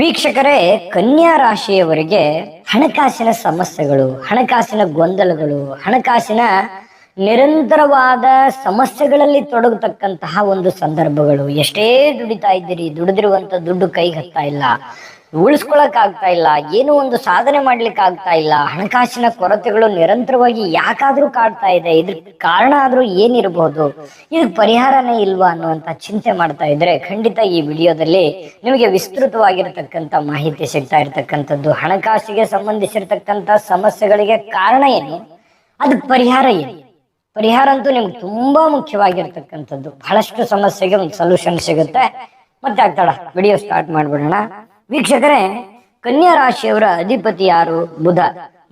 ವೀಕ್ಷಕರೇ, ಕನ್ಯಾ ರಾಶಿಯವರಿಗೆ ಹಣಕಾಸಿನ ಸಮಸ್ಯೆಗಳು, ಹಣಕಾಸಿನ ಗೊಂದಲಗಳು, ಹಣಕಾಸಿನ ನಿರಂತರವಾದ ಸಮಸ್ಯೆಗಳಲ್ಲಿ ತೊಡಗತಕ್ಕಂತಹ ಒಂದು ಸಂದರ್ಭಗಳು. ಎಷ್ಟೇ ದುಡಿತಾ ಇದ್ದೀರಿ ದುಡಿದಿರುವಂತ ದುಡ್ಡು ಕೈಗೆ ಹತ್ತಾ ಇಲ್ಲ. ಉಳಿಸ್ಕೊಳಕ್ ಆಗ್ತಾ ಇಲ್ಲ, ಏನು ಒಂದು ಸಾಧನೆ ಮಾಡ್ಲಿಕ್ಕೆ ಆಗ್ತಾ ಇಲ್ಲ, ಹಣಕಾಸಿನ ಕೊರತೆಗಳು ನಿರಂತರವಾಗಿ ಯಾಕಾದ್ರೂ ಕಾಡ್ತಾ ಇದೆ, ಇದ್ರ ಕಾರಣ ಆದ್ರೂ ಏನಿರಬಹುದು ಇದಕ್ಕೆ ಪರಿಹಾರನೇ ಇಲ್ವಾ ಅನ್ನುವಂತ ಚಿಂತೆ ಮಾಡ್ತಾ ಇದ್ರೆ ಖಂಡಿತ ಈ ವಿಡಿಯೋದಲ್ಲಿ ನಿಮಗೆ ವಿಸ್ತೃತವಾಗಿರತಕ್ಕಂತ ಮಾಹಿತಿ ಸಿಗ್ತಾ ಇರತಕ್ಕಂಥದ್ದು. ಹಣಕಾಸಿಗೆ ಸಂಬಂಧಿಸಿರ್ತಕ್ಕಂಥ ಸಮಸ್ಯೆಗಳಿಗೆ ಕಾರಣ ಏನು? ಅದಕ್ಕೆ ಪರಿಹಾರ ಏನು? ಪರಿಹಾರ ಅಂತೂ ನಿಮ್ಗೆ ತುಂಬಾ ಮುಖ್ಯವಾಗಿರ್ತಕ್ಕಂಥದ್ದು. ಬಹಳಷ್ಟು ಸಮಸ್ಯೆಗೆ ಒಂದು ಸೊಲ್ಯೂಷನ್ ಸಿಗುತ್ತೆ. ಮತ್ತೆ ಆಗ್ತಾಳ, ವಿಡಿಯೋ ಸ್ಟಾರ್ಟ್ ಮಾಡ್ಬಿಡೋಣ. ವೀಕ್ಷಕರೇ, ಕನ್ಯಾ ರಾಶಿಯವರ ಅಧಿಪತಿ ಯಾರು? ಬುಧ.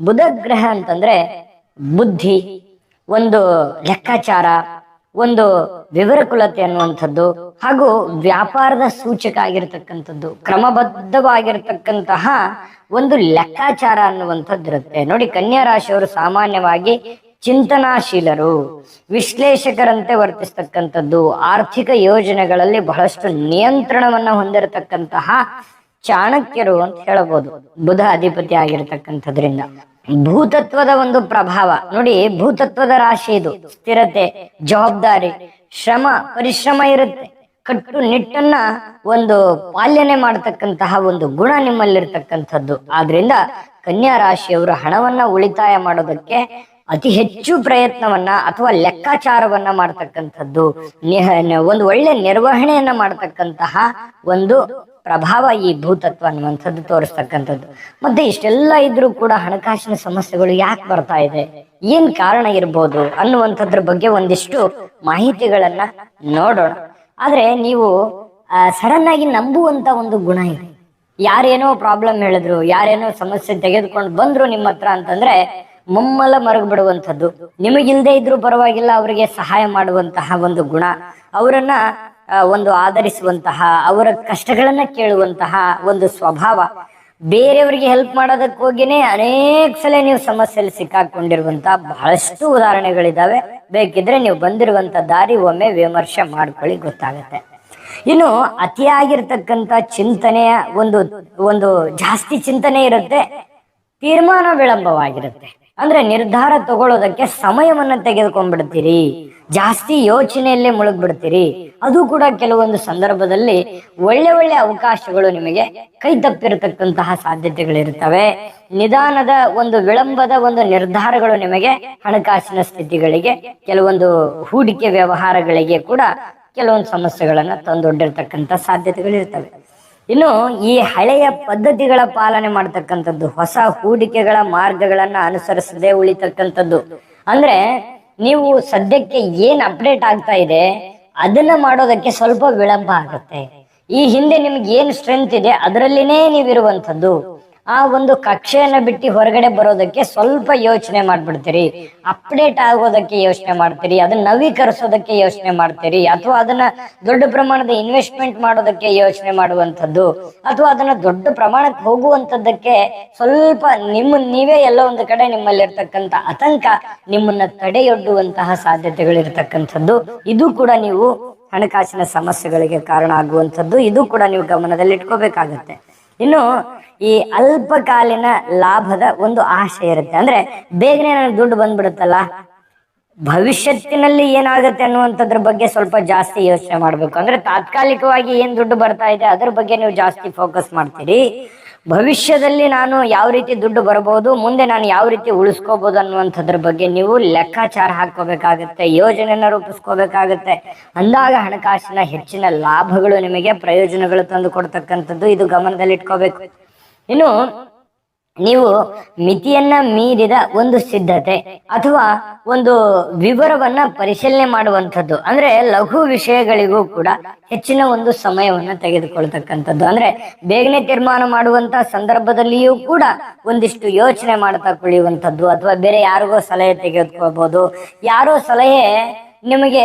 ಬುಧ ಗ್ರಹ ಅಂತಂದ್ರೆ ಬುದ್ಧಿ, ಒಂದು ಲೆಕ್ಕಾಚಾರ, ಒಂದು ವಿವರಕುಲತೆ ಅನ್ನುವಂಥದ್ದು, ಹಾಗೂ ವ್ಯಾಪಾರದ ಸೂಚಕ ಆಗಿರತಕ್ಕಂಥದ್ದು, ಕ್ರಮಬದ್ಧವಾಗಿರತಕ್ಕಂತಹ ಒಂದು ಲೆಕ್ಕಾಚಾರ ಅನ್ನುವಂಥದ್ದು ಇರುತ್ತೆ. ನೋಡಿ, ಕನ್ಯಾ ರಾಶಿಯವರು ಸಾಮಾನ್ಯವಾಗಿ ಚಿಂತನಾಶೀಲರು, ವಿಶ್ಲೇಷಕರಂತೆ ವರ್ತಿಸ್ತಕ್ಕಂಥದ್ದು, ಆರ್ಥಿಕ ಯೋಜನೆಗಳಲ್ಲಿ ಬಹಳಷ್ಟು ನಿಯಂತ್ರಣವನ್ನ ಹೊಂದಿರತಕ್ಕಂತಹ ಚಾಣಕ್ಯರು ಅಂತ ಹೇಳಬಹುದು ಬುಧ ಅಧಿಪತಿ ಆಗಿರತಕ್ಕಂಥದ್ರಿಂದ. ಭೂತತ್ವದ ಒಂದು ಪ್ರಭಾವ. ನೋಡಿ, ಭೂತತ್ವದ ರಾಶಿ ಇದು. ಸ್ಥಿರತೆ, ಜವಾಬ್ದಾರಿ, ಶ್ರಮ, ಪರಿಶ್ರಮ ಇರುತ್ತೆ. ಕಟ್ಟು ನಿಟ್ಟನ್ನ ಒಂದು ಪಾಲನೆ ಮಾಡತಕ್ಕಂತಹ ಒಂದು ಗುಣ ನಿಮ್ಮಲ್ಲಿರ್ತಕ್ಕಂಥದ್ದು. ಆದ್ರಿಂದ ಕನ್ಯಾ ರಾಶಿಯವರು ಹಣವನ್ನ ಉಳಿತಾಯ ಮಾಡೋದಕ್ಕೆ ಅತಿ ಹೆಚ್ಚು ಪ್ರಯತ್ನವನ್ನ ಅಥವಾ ಲೆಕ್ಕಾಚಾರವನ್ನ ಮಾಡ್ತಕ್ಕಂಥದ್ದು ಒಂದು ಒಳ್ಳೆ ನಿರ್ವಹಣೆಯನ್ನ ಮಾಡ್ತಕ್ಕಂತಹ ಒಂದು ಪ್ರಭಾವ ಈ ಭೂತತ್ವ ಅನ್ನುವಂಥದ್ದು ತೋರಿಸ್ತಕ್ಕಂಥದ್ದು. ಮತ್ತೆ ಇಷ್ಟೆಲ್ಲ ಇದ್ರೂ ಕೂಡ ಹಣಕಾಸಿನ ಸಮಸ್ಯೆಗಳು ಯಾಕೆ ಬರ್ತಾ ಇದೆ? ಏನ್ ಕಾರಣ ಇರ್ಬೋದು ಅನ್ನುವಂಥದ್ರ ಬಗ್ಗೆ ಒಂದಿಷ್ಟು ಮಾಹಿತಿಗಳನ್ನ ನೋಡೋಣ. ಆದ್ರೆ ನೀವು ಸಡನ್ ಆಗಿ ನಂಬುವಂತ ಒಂದು ಗುಣ ಇದೆ. ಯಾರೇನೋ ಪ್ರಾಬ್ಲಮ್ ಹೇಳಿದ್ರು, ಯಾರೇನೋ ಸಮಸ್ಯೆ ತೆಗೆದುಕೊಂಡು ಬಂದ್ರು ನಿಮ್ಮ ಹತ್ರ ಅಂತಂದ್ರೆ ಮುಮ್ಮಲ ಮರಗಬಿಡುವಂಥದ್ದು. ಬಿಡುವಂಥದ್ದು ನಿಮಗಿಲ್ದೇ ಇದ್ರೂ ಪರವಾಗಿಲ್ಲ, ಅವರಿಗೆ ಸಹಾಯ ಮಾಡುವಂತಹ ಒಂದು ಗುಣ. ಅವರನ್ನ ಒಂದು ಆಧರಿಸುವಂತಹ, ಅವರ ಕಷ್ಟಗಳನ್ನ ಕೇಳುವಂತಹ ಒಂದು ಸ್ವಭಾವ. ಬೇರೆಯವರಿಗೆ ಹೆಲ್ಪ್ ಮಾಡೋದಕ್ಕೆ ಹೋಗಿನೇ ಅನೇಕ ಸಲ ನೀವು ಸಮಸ್ಯೆಯಲ್ಲಿ ಸಿಕ್ಕಾಕೊಂಡಿರುವಂತಹ ಬಹಳಷ್ಟು ಉದಾಹರಣೆಗಳಿದಾವೆ. ಬೇಕಿದ್ರೆ ನೀವು ಬಂದಿರುವಂತ ದಾರಿ ಒಮ್ಮೆ ವಿಮರ್ಶೆ ಮಾಡ್ಕೊಳ್ಳಿ, ಗೊತ್ತಾಗತ್ತೆ. ಇನ್ನು ಅತಿಯಾಗಿರ್ತಕ್ಕಂಥ ಚಿಂತನೆಯ ಒಂದು ಒಂದು ಜಾಸ್ತಿ ಚಿಂತನೆ ಇರುತ್ತೆ, ತೀರ್ಮಾನ ವಿಳಂಬವಾಗಿರುತ್ತೆ. ಅಂದ್ರೆ ನಿರ್ಧಾರ ತಗೊಳ್ಳೋದಕ್ಕೆ ಸಮಯವನ್ನ ತೆಗೆದುಕೊಂಡ್ಬಿಡ್ತೀರಿ. ಜಾಸ್ತಿ ಯೋಚನೆಯಲ್ಲೇ ಮುಳುಗ್ಬಿಡ್ತೀರಿ. ಅದು ಕೂಡ ಕೆಲವೊಂದು ಸಂದರ್ಭದಲ್ಲಿ ಒಳ್ಳೆ ಒಳ್ಳೆ ಅವಕಾಶಗಳು ನಿಮಗೆ ಕೈ ತಪ್ಪಿರತಕ್ಕಂತಹ ಸಾಧ್ಯತೆಗಳಿರ್ತವೆ ನಿಧಾನದ ಒಂದು ವಿಳಂಬದ ಒಂದು ನಿರ್ಧಾರಗಳು ನಿಮಗೆ ಹಣಕಾಸಿನ ಸ್ಥಿತಿಗಳಿಗೆ, ಕೆಲವೊಂದು ಹೂಡಿಕೆ ವ್ಯವಹಾರಗಳಿಗೆ ಕೂಡ ಕೆಲವೊಂದು ಸಮಸ್ಯೆಗಳನ್ನ ತಂದೊಡ್ಡಿರ್ತಕ್ಕಂಥ ಸಾಧ್ಯತೆಗಳಿರ್ತವೆ ಇನ್ನು ಈ ಹಳೆಯ ಪದ್ಧತಿಗಳ ಪಾಲನೆ ಮಾಡ್ತಕ್ಕಂಥದ್ದು, ಹೊಸ ಹೂಡಿಕೆಗಳ ಮಾರ್ಗಗಳನ್ನ ಅನುಸರಿಸದೆ ಉಳಿತಕ್ಕಂಥದ್ದು. ಅಂದ್ರೆ ನೀವು ಸದ್ಯಕ್ಕೆ ಏನ್ ಅಪ್ಡೇಟ್ ಆಗ್ತಾ ಇದೆ, ಅದನ್ನ ಮಾಡೋದಕ್ಕೆ ಸ್ವಲ್ಪ ವಿಳಂಬ ಆಗುತ್ತೆ. ಈ ಹಿಂದೆ ನಿಮ್ಗೆ ಏನ್ ಸ್ಟ್ರೆಂತ್ ಇದೆ, ಅದರಲ್ಲಿನೇ ನೀವಿರುವಂಥದ್ದು. ಆ ಒಂದು ಕಕ್ಷೆಯನ್ನು ಬಿಟ್ಟು ಹೊರಗಡೆ ಬರೋದಕ್ಕೆ ಸ್ವಲ್ಪ ಯೋಚನೆ ಮಾಡ್ಬಿಡ್ತೀರಿ. ಅಪ್ಡೇಟ್ ಆಗೋದಕ್ಕೆ ಯೋಚನೆ ಮಾಡ್ತೀರಿ. ಅದನ್ನ ನವೀಕರಿಸೋದಕ್ಕೆ ಯೋಚನೆ ಮಾಡ್ತೀರಿ. ಅಥವಾ ಅದನ್ನ ದೊಡ್ಡ ಪ್ರಮಾಣದ ಇನ್ವೆಸ್ಟ್ಮೆಂಟ್ ಮಾಡೋದಕ್ಕೆ ಯೋಚನೆ ಮಾಡುವಂಥದ್ದು. ಅಥವಾ ಅದನ್ನ ದೊಡ್ಡ ಪ್ರಮಾಣಕ್ಕೆ ಹೋಗುವಂತದ್ದಕ್ಕೆ ಸ್ವಲ್ಪ ನಿಮ್ಮ, ನೀವೇ ಎಲ್ಲ ಒಂದು ಕಡೆ ನಿಮ್ಮಲ್ಲಿರ್ತಕ್ಕಂಥ ಆತಂಕ ನಿಮ್ಮನ್ನ ತಡೆಯೊಡ್ಡುವಂತಹ ಸಾಧ್ಯತೆಗಳಿರ್ತಕ್ಕಂಥದ್ದು. ಇದು ಕೂಡ ನೀವು ಹಣಕಾಸಿನ ಸಮಸ್ಯೆಗಳಿಗೆ ಕಾರಣ ಆಗುವಂಥದ್ದು. ಇದು ಕೂಡ ನೀವು ಗಮನದಲ್ಲಿ ಇಟ್ಕೋಬೇಕಾಗತ್ತೆ ಇನ್ನು ಈ ಅಲ್ಪಕಾಲೀನ ಲಾಭದ ಒಂದು ಆಶೆ ಇರುತ್ತೆ. ಅಂದ್ರೆ ಬೇಗನೆ ನನಗೆ ದುಡ್ಡು ಬಂದ್ಬಿಡುತ್ತಲ್ಲ, ಭವಿಷ್ಯತ್ತಿನಲ್ಲಿ ಏನಾಗುತ್ತೆ ಅನ್ನುವಂಥದ್ರ ಬಗ್ಗೆ ಸ್ವಲ್ಪ ಜಾಸ್ತಿ ಯೋಚನೆ ಮಾಡ್ಬೇಕು. ಅಂದ್ರೆ ತಾತ್ಕಾಲಿಕವಾಗಿ ಏನ್ ದುಡ್ಡು ಬರ್ತಾ ಇದೆ, ಅದ್ರ ಬಗ್ಗೆ ನೀವು ಜಾಸ್ತಿ ಫೋಕಸ್ ಮಾಡ್ತೀರಿ. ಭವಿಷ್ಯದಲ್ಲಿ ನಾನು ಯಾವ ರೀತಿ ದುಡ್ಡು ಬರಬಹುದು ಮುಂದೆ ನಾನು ಯಾವ ರೀತಿ ಉಳಿಸ್ಕೋಬಹುದು ಅನ್ನುವಂಥದ್ರ ಬಗ್ಗೆ ನೀವು ಲೆಕ್ಕಾಚಾರ ಹಾಕೋಬೇಕಾಗತ್ತೆ ಯೋಜನೆಯನ್ನು ರೂಪಿಸ್ಕೋಬೇಕಾಗತ್ತೆ. ಅಂದಾಗ ಹಣಕಾಸಿನ ಹೆಚ್ಚಿನ ಲಾಭಗಳು ನಿಮಗೆ ಪ್ರಯೋಜನಗಳು ತಂದು ಕೊಡ್ತಕ್ಕಂಥದ್ದು ಇದು ಗಮನದಲ್ಲಿ ಇಟ್ಕೋಬೇಕು ಇನ್ನು ನೀವು ಮಿತಿಯನ್ನ ಮೀರಿದ ಒಂದು ಸಿದ್ಧತೆ ಅಥವಾ ಒಂದು ವಿವರವನ್ನ ಪರಿಶೀಲನೆ ಮಾಡುವಂಥದ್ದು. ಅಂದ್ರೆ ಲಘು ವಿಷಯಗಳಿಗೂ ಕೂಡ ಹೆಚ್ಚಿನ ಒಂದು ಸಮಯವನ್ನ ತೆಗೆದುಕೊಳ್ತಕ್ಕಂಥದ್ದು. ಅಂದ್ರೆ ಬೇಗನೆ ತೀರ್ಮಾನ ಮಾಡುವಂತ ಸಂದರ್ಭದಲ್ಲಿಯೂ ಕೂಡ ಒಂದಿಷ್ಟು ಯೋಚನೆ ಮಾಡ್ತಾ ಕುಳಿಯುವಂಥದ್ದು. ಅಥವಾ ಬೇರೆ ಯಾರಿಗೋ ಸಲಹೆ ತೆಗೆದುಕೊಳ್ಬಹುದು ಯಾರೋ ಸಲಹೆ ನಿಮಗೆ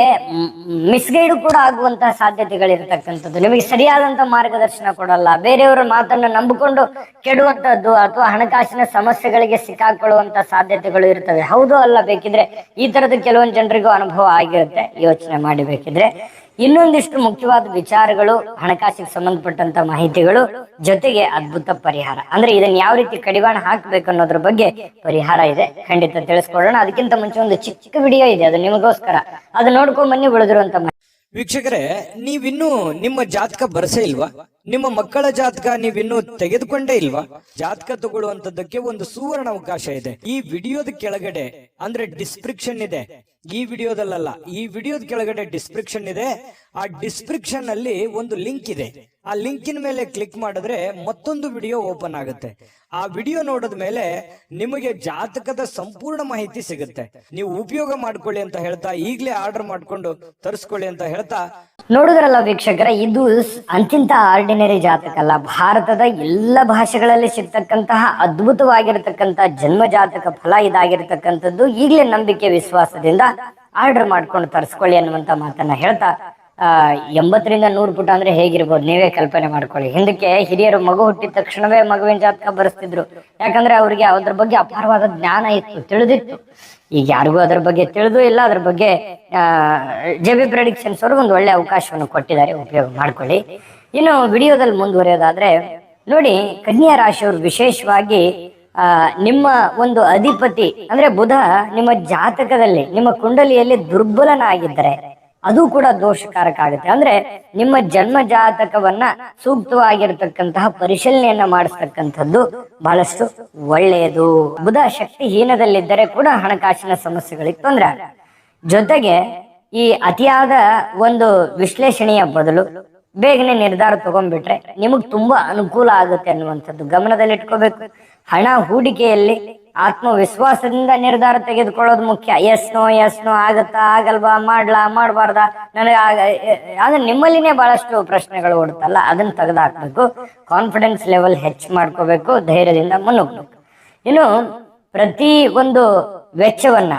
ಮಿಸ್ಗೈಡ್ ಕೂಡ ಆಗುವಂತಹ ಸಾಧ್ಯತೆಗಳಿರತಕ್ಕಂಥದ್ದು. ನಿಮಗೆ ಸರಿಯಾದಂತಹ ಮಾರ್ಗದರ್ಶನ ಕೊಡಲ್ಲ. ಬೇರೆಯವರ ಮಾತನ್ನು ನಂಬಿಕೊಂಡು ಕೆಡುವಂತದ್ದು ಅಥವಾ ಹಣಕಾಸಿನ ಸಮಸ್ಯೆಗಳಿಗೆ ಸಿಕ್ಕಾಕೊಳ್ಳುವಂತ ಸಾಧ್ಯತೆಗಳು ಇರ್ತವೆ. ಹೌದು ಅಲ್ಲ ಬೇಕಿದ್ರೆ ಈ ತರದ ಕೆಲವೊಂದು ಜನರಿಗೂ ಅನುಭವ ಆಗಿರುತ್ತೆ. ಯೋಚನೆ ಮಾಡಿ ಬೇಕಿದ್ರೆ. ಇನ್ನೊಂದಿಷ್ಟು ಮುಖ್ಯವಾದ ವಿಚಾರಗಳು, ಹಣಕಾಸಿಗೆ ಸಂಬಂಧಪಟ್ಟಂತ ಮಾಹಿತಿಗಳು, ಜೊತೆಗೆ ಅದ್ಭುತ ಪರಿಹಾರ. ಅಂದ್ರೆ ಇದನ್ನ ಯಾವ ರೀತಿ ಕಡಿವಾಣ ಹಾಕ್ಬೇಕು ಅನ್ನೋದ್ರ ಬಗ್ಗೆ ಪರಿಹಾರ ಇದೆ. ಖಂಡಿತ ತಿಳಿಸ್ಕೊಳ್ಳೋಣ. ಅದಕ್ಕಿಂತ ಮುಂಚೆ ಒಂದು ಚಿಕ್ಕ ವಿಡಿಯೋ ಇದೆ, ಅದು ನಿಮಗೋಸ್ಕರ. ಅದು ನೋಡ್ಕೊಂಡ್ ಬನ್ನಿ ಉಳಿದಿರುವಂತ ವೀಕ್ಷಕರೇ, ನೀವಿನ್ನೂ ನಿಮ್ಮ ಜಾತಕ ಬರಸೇ ಇಲ್ವಾ? ನಿಮ್ಮ ಮಕ್ಕಳ ಜಾತಕ ನೀವಿನ್ನೂ ತೆಗೆದುಕೊಂಡೇ ಇಲ್ವಾ? ಜಾತಕ ತಗೊಳ್ಳುವಂತದ್ದಕ್ಕೆ ಒಂದು ಸುವರ್ಣ ಅವಕಾಶ ಇದೆ. ಈ ವಿಡಿಯೋದ ಕೆಳಗಡೆ ಅಂದ್ರೆ ಡಿಸ್ಕ್ರಿಪ್ಷನ್ ಇದೆ. ಈ ವಿಡಿಯೋದಲ್ಲ ಈ ವಿಡಿಯೋದ ಕೆಳಗಡೆ ಡಿಸ್ಕ್ರಿಪ್ಷನ್ ಇದೆ. ಆ ಡಿಸ್ಕ್ರಿಪ್ಷನ್ ಅಲ್ಲಿ ಒಂದು ಲಿಂಕ್ ಇದೆ. ಆ ಲಿಂಕಿನ ಮೇಲೆ ಕ್ಲಿಕ್ ಮಾಡಿದ್ರೆ ಮತ್ತೊಂದು ವಿಡಿಯೋ ಓಪನ್ ಆಗುತ್ತೆ. ಆ ವಿಡಿಯೋ ನೋಡಿದ ಮೇಲೆ ನಿಮಗೆ ಜಾತಕದ ಸಂಪೂರ್ಣ ಮಾಹಿತಿ ಸಿಗುತ್ತೆ. ನೀವು ಉಪಯೋಗ ಮಾಡ್ಕೊಳ್ಳಿ ಅಂತ ಹೇಳ್ತಾ, ಈಗಲೇ ಆರ್ಡರ್ ಮಾಡ್ಕೊಂಡು ತರಿಸ್ಕೊಳ್ಳಿ ಅಂತ ಹೇಳ್ತಾ. ನೋಡಿದ್ರಲ್ಲ ವೀಕ್ಷಕರ, ಇದು ಅಂತಿಂತ ಆರ್ಡಿನರಿ ಜಾತಕ ಅಲ್ಲ. ಭಾರತದ ಎಲ್ಲ ಭಾಷೆಗಳಲ್ಲಿ ಸಿಗ್ತಕ್ಕಂತಹ ಅದ್ಭುತವಾಗಿರತಕ್ಕಂತಹ ಜನ್ಮ ಜಾತಕ ಫಲ ಇದಾಗಿರ್ತಕ್ಕಂಥದ್ದು ಈಗಲೇ ನಂಬಿಕೆ ವಿಶ್ವಾಸದಿಂದ ಆರ್ಡರ್ ಮಾಡ್ಕೊಂಡು ತರಿಸ್ಕೊಳ್ಳಿ ಅನ್ನುವಂತ ಮಾತನ್ನ ಹೇಳ್ತಾ ಎಂಬತ್ತರಿಂದ ನೂರು ಪುಟ ಅಂದ್ರೆ ಹೇಗಿರ್ಬೋದು? ನೀವೇ ಕಲ್ಪನೆ ಮಾಡ್ಕೊಳ್ಳಿ. ಹಿಂದಕ್ಕೆ ಹಿರಿಯರು ಮಗು ಹುಟ್ಟಿದ ತಕ್ಷಣವೇ ಮಗುವಿನ ಜಾತಕ ಬರೆಸ್ತಿದ್ರು. ಯಾಕಂದ್ರೆ ಅವ್ರಿಗೆ ಅದ್ರ ಬಗ್ಗೆ ಅಪಾರವಾದ ಜ್ಞಾನ ಇತ್ತು, ತಿಳಿದಿತ್ತು. ಈಗ ಯಾರಿಗೂ ಅದ್ರ ಬಗ್ಗೆ ತಿಳಿದು ಇಲ್ಲ. ಅದ್ರ ಬಗ್ಗೆ ಜೆ ಬಿ ಪ್ರೆಡಿಕ್ಷನ್ಸ್ ಅವರು ಒಂದು ಒಳ್ಳೆ ಅವಕಾಶವನ್ನು ಕೊಟ್ಟಿದ್ದಾರೆ. ಉಪಯೋಗ ಮಾಡ್ಕೊಳ್ಳಿ. ಇನ್ನು ವಿಡಿಯೋದಲ್ಲಿ ಮುಂದುವರಿಯೋದಾದ್ರೆ, ನೋಡಿ, ಕನ್ಯಾ ರಾಶಿಯವರು ವಿಶೇಷವಾಗಿ ನಿಮ್ಮ ಒಂದು ಅಧಿಪತಿ, ಅಂದ್ರೆ ಬುಧ ನಿಮ್ಮ ಜಾತಕದಲ್ಲಿ, ನಿಮ್ಮ ಕುಂಡಲಿಯಲ್ಲಿ ದುರ್ಬಲನಾಗಿದ್ದರೆ ಅದು ಕೂಡ ದೋಷಕಾರಕ ಆಗುತ್ತೆ. ಅಂದ್ರೆ ನಿಮ್ಮ ಜನ್ಮ ಜಾತಕವನ್ನ ಸೂಕ್ತವಾಗಿರ್ತಕ್ಕಂತಹ ಪರಿಶೀಲನೆಯನ್ನ ಮಾಡಿಸ್ತಕ್ಕಂಥದ್ದು ಬಹಳಷ್ಟು ಒಳ್ಳೆಯದು. ಬುಧ ಶಕ್ತಿಹೀನದಲ್ಲಿದ್ದರೆ ಕೂಡ ಹಣಕಾಸಿನ ಸಮಸ್ಯೆಗಳಿಗೆ ತೊಂದರೆ ಜೊತೆಗೆ ಈ ಅತಿಯಾದ ಒಂದು ವಿಶ್ಲೇಷಣೆಯ ಬದಲು ಬೇಗನೆ ನಿರ್ಧಾರ ತಗೊಂಡ್ಬಿಟ್ರೆ ನಿಮಗ್ ತುಂಬಾ ಅನುಕೂಲ ಆಗುತ್ತೆ ಅನ್ನುವಂಥದ್ದು ಗಮನದಲ್ಲಿಟ್ಕೋಬೇಕು. ಹಣ ಹೂಡಿಕೆಯಲ್ಲಿ ಆತ್ಮವಿಶ್ವಾಸದಿಂದ ನಿರ್ಧಾರ ತೆಗೆದುಕೊಳ್ಳೋದು ಮುಖ್ಯ. ಎಸ್ ನೋ ಎಸ್ ನೋ ಆಗತ್ತಾ, ಆಗಲ್ವಾ, ಮಾಡ್ಲಾ, ಮಾಡಬಾರ್ದ? ನನಗೆ ಅಂದ್ರೆ ನಿಮ್ಮಲ್ಲಿನೇ ಬಹಳಷ್ಟು ಪ್ರಶ್ನೆಗಳು ಓಡುತ್ತಲ್ಲ ಅದನ್ನ ತೆಗೆದಾಕ್ಬೇಕು. ಕಾನ್ಫಿಡೆನ್ಸ್ ಲೆವೆಲ್ ಹೆಚ್ಚು ಮಾಡ್ಕೋಬೇಕು, ಧೈರ್ಯದಿಂದ ಮುನ್ನುಗ್ಬೇಕು ಇನ್ನು ಪ್ರತಿ ಒಂದು ವೆಚ್ಚವನ್ನ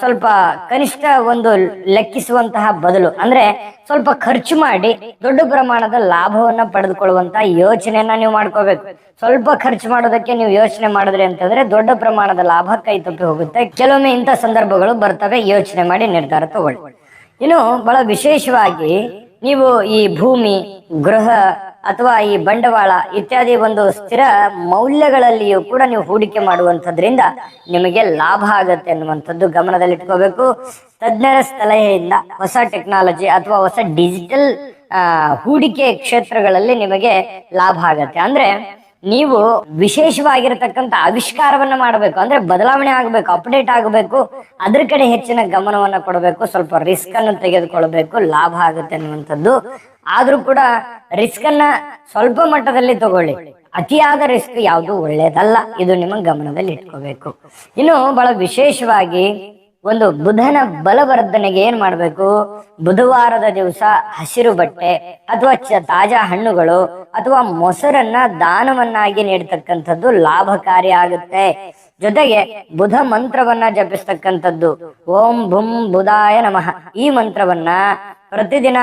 ಸ್ವಲ್ಪ ಕನಿಷ್ಠ ಒಂದು ಲೆಕ್ಕಿಸುವಂತಹ ಬದಲು. ಅಂದ್ರೆ ಸ್ವಲ್ಪ ಖರ್ಚು ಮಾಡಿ ದೊಡ್ಡ ಪ್ರಮಾಣದ ಲಾಭವನ್ನ ಪಡೆದುಕೊಳ್ಳುವಂತಹ ಯೋಚನೆಯನ್ನ ನೀವು ಮಾಡ್ಕೋಬೇಕು. ಸ್ವಲ್ಪ ಖರ್ಚು ಮಾಡೋದಕ್ಕೆ ನೀವು ಯೋಚನೆ ಮಾಡಿದ್ರೆ ಅಂತಂದ್ರೆ ದೊಡ್ಡ ಪ್ರಮಾಣದ ಲಾಭ ಕೈ ತಪ್ಪಿ ಹೋಗುತ್ತೆ. ಕೆಲವೊಮ್ಮೆ ಇಂಥ ಸಂದರ್ಭಗಳು ಬರ್ತವೆ, ಯೋಚನೆ ಮಾಡಿ ನಿರ್ಧಾರ ತಗೊಳ್ಳಿ. ಇನ್ನು ಬಹಳ ವಿಶೇಷವಾಗಿ ನೀವು ಈ ಭೂಮಿ ಗೃಹ ಅಥವಾ ಈ ಬಂಡವಾಳ ಇತ್ಯಾದಿ ಒಂದು ಸ್ಥಿರ ಮೌಲ್ಯಗಳಲ್ಲಿಯೂ ಕೂಡ ನೀವು ಹೂಡಿಕೆ ಮಾಡುವಂಥದ್ರಿಂದ ನಿಮಗೆ ಲಾಭ ಆಗತ್ತೆ ಅನ್ನುವಂಥದ್ದು ಗಮನದಲ್ಲಿಟ್ಕೋಬೇಕು. ತಜ್ಞರ ಸಲಹೆಯಿಂದ ಹೊಸ ಟೆಕ್ನಾಲಜಿ ಅಥವಾ ಹೊಸ ಡಿಜಿಟಲ್ ಹೂಡಿಕೆ ಕ್ಷೇತ್ರಗಳಲ್ಲಿ ನಿಮಗೆ ಲಾಭ ಆಗತ್ತೆ. ಅಂದ್ರೆ ನೀವು ವಿಶೇಷವಾಗಿರತಕ್ಕಂತ ಆವಿಷ್ಕಾರವನ್ನ ಮಾಡಬೇಕು. ಅಂದ್ರೆ ಬದಲಾವಣೆ ಆಗಬೇಕು ಅಪ್ಡೇಟ್ ಆಗಬೇಕು, ಅದ್ರ ಕಡೆ ಹೆಚ್ಚಿನ ಗಮನವನ್ನ ಕೊಡಬೇಕು, ಸ್ವಲ್ಪ ರಿಸ್ಕ್ ಅನ್ನು ತೆಗೆದುಕೊಳ್ಬೇಕು, ಲಾಭ ಆಗುತ್ತೆ ಅನ್ನುವಂಥದ್ದು. ಆದ್ರೂ ಕೂಡ ರಿಸ್ಕ್ ಅನ್ನ ಸ್ವಲ್ಪ ಮಟ್ಟದಲ್ಲಿ ತಗೊಳ್ಳಿ. ಅತಿಯಾದ ರಿಸ್ಕ್ ಯಾವುದು ಒಳ್ಳೇದಲ್ಲ. ಇದು ನಿಮ್ಮ ಗಮನದಲ್ಲಿ ಇಟ್ಕೋಬೇಕು. ಇನ್ನು ಬಹಳ ವಿಶೇಷವಾಗಿ ಒಂದು ಬುಧನ ಬಲವರ್ಧನೆಗೆ ಏನ್ ಮಾಡ್ಬೇಕು? ಬುಧವಾರದ ದಿವಸ ಹಸಿರು ಬಟ್ಟೆ, ಅಥವಾ ತಾಜಾ ಹಣ್ಣುಗಳು, ಅಥವಾ ಮೊಸರನ್ನ ದಾನವನ್ನಾಗಿ ನೀಡ್ತಕ್ಕಂಥದ್ದು ಲಾಭಕಾರಿ ಆಗುತ್ತೆ. ಜೊತೆಗೆ ಬುಧ ಮಂತ್ರವನ್ನ ಜಪಿಸ್ತಕ್ಕಂಥದ್ದು. ಓಂ ಭುಂ ಬುಧಾಯ ನಮಃ. ಈ ಮಂತ್ರವನ್ನ ಪ್ರತಿದಿನ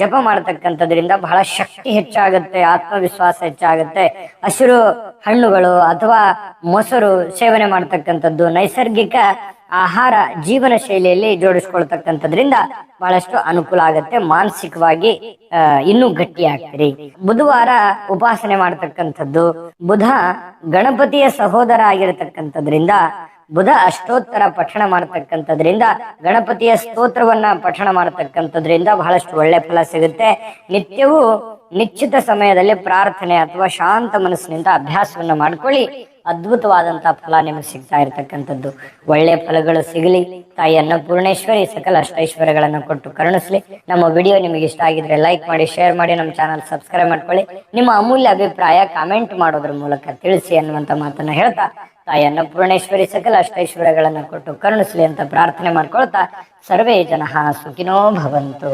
ಜಪ ಮಾಡತಕ್ಕಂಥದ್ರಿಂದ ಬಹಳ ಶಕ್ತಿ ಹೆಚ್ಚಾಗುತ್ತೆ, ಆತ್ಮವಿಶ್ವಾಸ ಹೆಚ್ಚಾಗುತ್ತೆ. ಹಸಿರು ಹಣ್ಣುಗಳು ಅಥವಾ ಮೊಸರು ಸೇವನೆ ಮಾಡ್ತಕ್ಕಂಥದ್ದು ನೈಸರ್ಗಿಕ ಆಹಾರ ಜೀವನ ಶೈಲಿಯಲ್ಲಿ ಜೋಡಿಸ್ಕೊಳ್ತಕ್ಕಂಥದ್ರಿಂದ ಬಹಳಷ್ಟು ಅನುಕೂಲ ಆಗುತ್ತೆ, ಮಾನಸಿಕವಾಗಿ ಇನ್ನೂ ಗಟ್ಟಿ ಆಗ್ತೀರಿ. ಬುಧವಾರ ಉಪಾಸನೆ ಮಾಡತಕ್ಕಂಥದ್ದು, ಬುಧ ಗಣಪತಿಯ ಸಹೋದರ ಆಗಿರತಕ್ಕಂಥದ್ರಿಂದ ಬುಧ ಅಷ್ಟೋತ್ತರ ಪಠಣ ಮಾಡತಕ್ಕಂಥದ್ರಿಂದ ಗಣಪತಿಯ ಸ್ತೋತ್ರವನ್ನ ಪಠಣ ಮಾಡತಕ್ಕಂಥದ್ರಿಂದ ಬಹಳಷ್ಟು ಒಳ್ಳೆ ಫಲ ಸಿಗುತ್ತೆ. ನಿತ್ಯವೂ ನಿಶ್ಚಿತ ಸಮಯದಲ್ಲಿ ಪ್ರಾರ್ಥನೆ ಅಥವಾ ಶಾಂತ ಮನಸ್ಸಿನಿಂದ ಅಭ್ಯಾಸವನ್ನ ಮಾಡ್ಕೊಳ್ಳಿ. ಅದ್ಭುತವಾದಂತಹ ಫಲ ನಿಮಗೆ ಸಿಗ್ತಾ ಇರತಕ್ಕಂಥದ್ದು. ಒಳ್ಳೆ ಫಲಗಳು ಸಿಗಲಿ. ತಾಯಿ ಅನ್ನಪೂರ್ಣೇಶ್ವರಿ ಸಕಲ ಅಷ್ಟೈಶ್ವರ್ಯಗಳನ್ನು ಕೊಟ್ಟು ಕರುಣಿಸ್ಲಿ. ನಮ್ಮ ವಿಡಿಯೋ ನಿಮಗೆ ಇಷ್ಟ ಆಗಿದ್ರೆ ಲೈಕ್ ಮಾಡಿ, ಶೇರ್ ಮಾಡಿ, ನಮ್ಮ ಚಾನಲ್ ಸಬ್ಸ್ಕ್ರೈಬ್ ಮಾಡ್ಕೊಳ್ಳಿ. ನಿಮ್ಮ ಅಮೂಲ್ಯ ಅಭಿಪ್ರಾಯ ಕಾಮೆಂಟ್ ಮಾಡೋದ್ರ ಮೂಲಕ ತಿಳಿಸಿ ಅನ್ನುವಂತ ಮಾತನ್ನ ಹೇಳ್ತಾ ತಾಯಿ ಪೂರ್ಣೇಶ್ವರಿ ಸಕಲ ಅಷ್ಟೈಶ್ವರ್ಯಗಳನ್ನು ಕೊಟ್ಟು ಕರುಣಿಸಲಿ ಅಂತ ಪ್ರಾರ್ಥನೆ ಮಾಡ್ಕೊಳ್ತಾ ಸರ್ವೇ ಜನ ಸುಖಿನೋ ಭವಂತು.